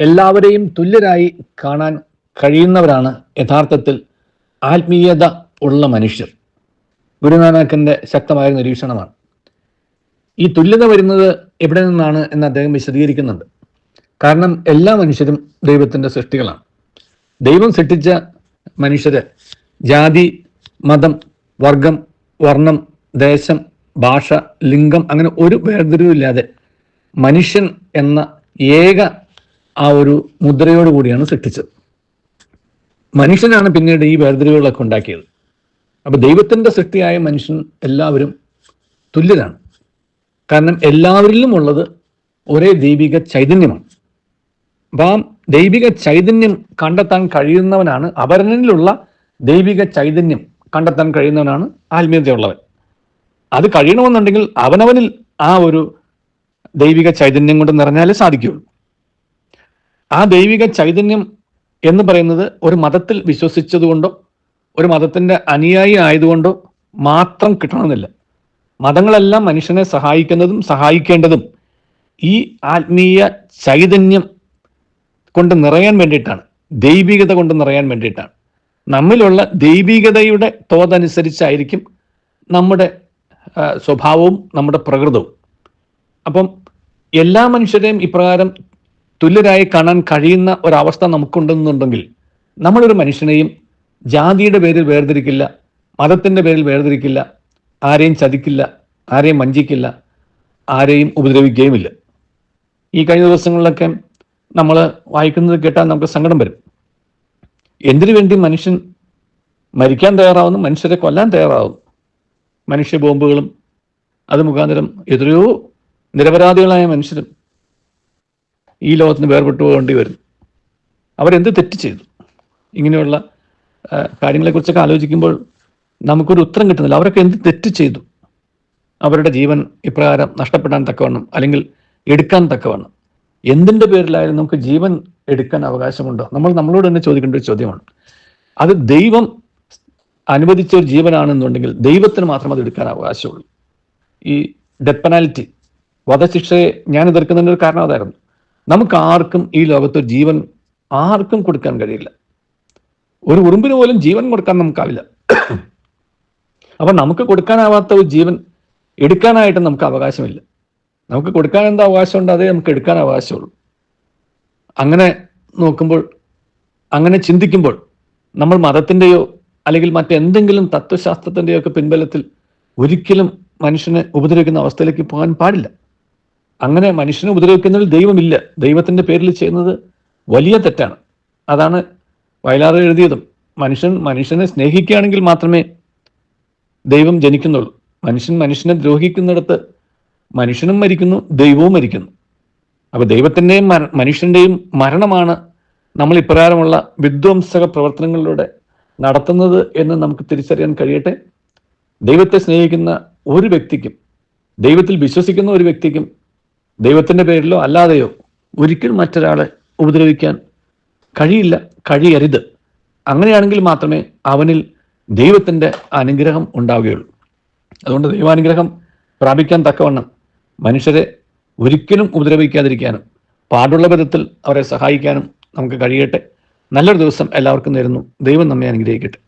എല്ലാവരെയും തുല്യരായി കാണാൻ കഴിയുന്നവരാണ് യഥാർത്ഥത്തിൽ ആത്മീയത ഉള്ള മനുഷ്യർ. ഗുരുനാനാക്കിന്റെ ശക്തമായ നിരീക്ഷണമാണ്. ഈ തുല്യത വരുന്നത് എവിടെ നിന്നാണ് എന്ന് അദ്ദേഹം വിശദീകരിക്കുന്നുണ്ട്. കാരണം എല്ലാ മനുഷ്യരും ദൈവത്തിന്റെ സൃഷ്ടികളാണ്. ദൈവം സൃഷ്ടിച്ച മനുഷ്യര് ജാതി മതം വർഗം വർണം ദേശം ഭാഷ ലിംഗം അങ്ങനെ ഒരു വേർതിരിവില്ലാതെ മനുഷ്യൻ എന്ന ഏക ആ ഒരു മുദ്രയോട് കൂടിയാണ് സൃഷ്ടിച്ചത്. മനുഷ്യനാണ് പിന്നീട് ഈ വേർതിരിവുകളൊക്കെ ഉണ്ടാക്കിയത്. അപ്പൊ ദൈവത്തിന്റെ സൃഷ്ടിയായ മനുഷ്യൻ എല്ലാവരും തുല്യരാണ്. കാരണം എല്ലാവരിലും ഉള്ളത് ഒരേ ദൈവിക ചൈതന്യമാണ്. അപ്പൊ ആ ദൈവിക ചൈതന്യം കണ്ടെത്താൻ കഴിയുന്നവനാണ് അപരനിലുള്ള ദൈവിക ചൈതന്യം കണ്ടെത്താൻ കഴിയുന്നവനാണ് ആത്മീയതയുള്ളവൻ. അത് കഴിയണമെന്നുണ്ടെങ്കിൽ അവനവനിൽ ആ ഒരു ദൈവിക ചൈതന്യം കൊണ്ട് നിറഞ്ഞാലേ സാധിക്കുകയുള്ളൂ. ആ ദൈവിക ചൈതന്യം എന്ന് പറയുന്നത് ഒരു മതത്തിൽ വിശ്വസിച്ചതുകൊണ്ടോ ഒരു മതത്തിന്റെ അനുയായി ആയതുകൊണ്ടോ മാത്രം കിട്ടണമെന്നില്ല. മതങ്ങളെല്ലാം മനുഷ്യനെ സഹായിക്കുന്നതും സഹായിക്കേണ്ടതും ഈ ആത്മീയ ചൈതന്യം കൊണ്ട് നിറയാൻ വേണ്ടിയിട്ടാണ് ദൈവികത കൊണ്ട് നിറയാൻ വേണ്ടിയിട്ടാണ്. നമ്മിലുള്ള ദൈവികതയുടെ തോതനുസരിച്ചായിരിക്കും നമ്മുടെ സ്വഭാവവും നമ്മുടെ പ്രകൃതവും. അപ്പം എല്ലാ മനുഷ്യരെയും ഇപ്രകാരം തുല്യരായി കാണാൻ കഴിയുന്ന ഒരവസ്ഥ നമുക്കുണ്ടെന്നുണ്ടെങ്കിൽ നമ്മളൊരു മനുഷ്യനെയും ജാതിയുടെ പേരിൽ വേർതിരിക്കില്ല മതത്തിന്റെ പേരിൽ വേർതിരിക്കില്ല ആരെയും ചതിക്കില്ല ആരെയും വഞ്ചിക്കില്ല ആരെയും ഉപദ്രവിക്കുകയുമില്ല. ഈ കഴിഞ്ഞ ദിവസങ്ങളിലൊക്കെ നമ്മൾ വായിക്കുന്നത് കേട്ടാൽ നമുക്ക് സങ്കടം വരും. എന്തിനു വേണ്ടി മനുഷ്യൻ മരിക്കാൻ തയ്യാറാവുന്നു? മനുഷ്യരെ കൊല്ലാൻ തയ്യാറാവുന്നു. മനുഷ്യ ബോംബുകളും അത് മുഖാന്തരം എത്രയോ നിരപരാധികളായ മനുഷ്യരും ഈ ലോകത്തിന് വേർപെട്ടു പോകേണ്ടി വരുന്നു അവരെന്ത് തെറ്റ് ചെയ്തു? ഇങ്ങനെയുള്ള കാര്യങ്ങളെക്കുറിച്ചൊക്കെ ആലോചിക്കുമ്പോൾ നമുക്കൊരു ഉത്തരം കിട്ടുന്നില്ല. അവരൊക്കെ എന്ത് തെറ്റ് ചെയ്തു? അവരുടെ ജീവൻ ഇപ്രകാരം നഷ്ടപ്പെടാൻ തക്കവണ്ണം അല്ലെങ്കിൽ എടുക്കാൻ തക്കവണ്ണം. എന്തിന്റെ പേരിലായാലും നമുക്ക് ജീവൻ എടുക്കാൻ അവകാശമുണ്ടോ? നമ്മൾ നമ്മളോട് തന്നെ ചോദിക്കേണ്ട ഒരു ചോദ്യമാണ്. അത് ദൈവം അനുവദിച്ച ഒരു ജീവനാണെന്നുണ്ടെങ്കിൽ ദൈവത്തിന് മാത്രം അത് എടുക്കാൻ അവകാശമുള്ളൂ. ഈ ഡെത്ത് പെനാൽറ്റി വധശിക്ഷയെ ഞാൻ എതിർക്കുന്നതിന്റെ ഒരു കാരണം അതായിരുന്നു. നമുക്ക് ആർക്കും ഈ ലോകത്ത് ജീവൻ ആർക്കും കൊടുക്കാൻ കഴിയില്ല. ഒരു ഉറുമ്പിന് പോലും ജീവൻ കൊടുക്കാൻ നമുക്കാവില്ല. അപ്പൊ നമുക്ക് കൊടുക്കാനാവാത്ത ഒരു ജീവൻ എടുക്കാനായിട്ട് നമുക്ക് അവകാശമില്ല. നമുക്ക് കൊടുക്കാൻ എന്താ അവകാശമുണ്ട് അതേ നമുക്ക് എടുക്കാൻ അവകാശമുള്ളൂ. അങ്ങനെ നോക്കുമ്പോൾ അങ്ങനെ ചിന്തിക്കുമ്പോൾ നമ്മൾ മതത്തിന്റെയോ അല്ലെങ്കിൽ മറ്റെന്തെങ്കിലും തത്വശാസ്ത്രത്തിന്റെയോ ഒക്കെ പിൻബലത്തിൽ ഒരിക്കലും മനുഷ്യനെ ഉപദ്രവിക്കുന്ന അവസ്ഥയിലേക്ക് പോകാൻ പാടില്ല. അങ്ങനെ മനുഷ്യനെ ഉപദ്രവിക്കുന്നതിൽ ദൈവമില്ല. ദൈവത്തിന്റെ പേരിൽ ചെയ്യുന്നത് വലിയ തെറ്റാണ്. അതാണ് വയലാർ എഴുതിയതും. മനുഷ്യൻ മനുഷ്യനെ സ്നേഹിക്കുകയാണെങ്കിൽ മാത്രമേ ദൈവം ജനിക്കുന്നുള്ളൂ. മനുഷ്യൻ മനുഷ്യനെ ദ്രോഹിക്കുന്നിടത്ത് മനുഷ്യനും മരിക്കുന്നു ദൈവവും മരിക്കുന്നു. അപ്പോൾ ദൈവത്തിന്റെയും മനുഷ്യന്റെയും മരണമാണ് നമ്മൾ ഇപ്രകാരമുള്ള വിധ്വംസക പ്രവർത്തനങ്ങളിലൂടെ നടത്തുന്നത് എന്ന് നമുക്ക് തിരിച്ചറിയാൻ കഴിയട്ടെ. ദൈവത്തെ സ്നേഹിക്കുന്ന ഒരു വ്യക്തിക്കും ദൈവത്തിൽ വിശ്വസിക്കുന്ന ഒരു വ്യക്തിക്കും ദൈവത്തിന്റെ പേരിലോ അല്ലാതെയോ ഒരിക്കലും മറ്റൊരാളെ ഉപദ്രവിക്കാൻ കഴിയില്ല കഴിയരുത്. അങ്ങനെയാണെങ്കിൽ മാത്രമേ അവനിൽ ദൈവത്തിന്റെ അനുഗ്രഹം ഉണ്ടാവുകയുള്ളൂ. അതുകൊണ്ട് ദൈവാനുഗ്രഹം പ്രാപിക്കാൻ തക്കവണ്ണം മനുഷ്യരെ ഒരിക്കലും ഉപദ്രവിക്കാതിരിക്കാനും പാടുള്ള വിധത്തിൽ അവരെ സഹായിക്കാനും നമുക്ക് കഴിയട്ടെ. നല്ലൊരു ദിവസം എല്ലാവർക്കും നേരുന്നു. ദൈവം നമ്മെ അനുഗ്രഹിക്കട്ടെ.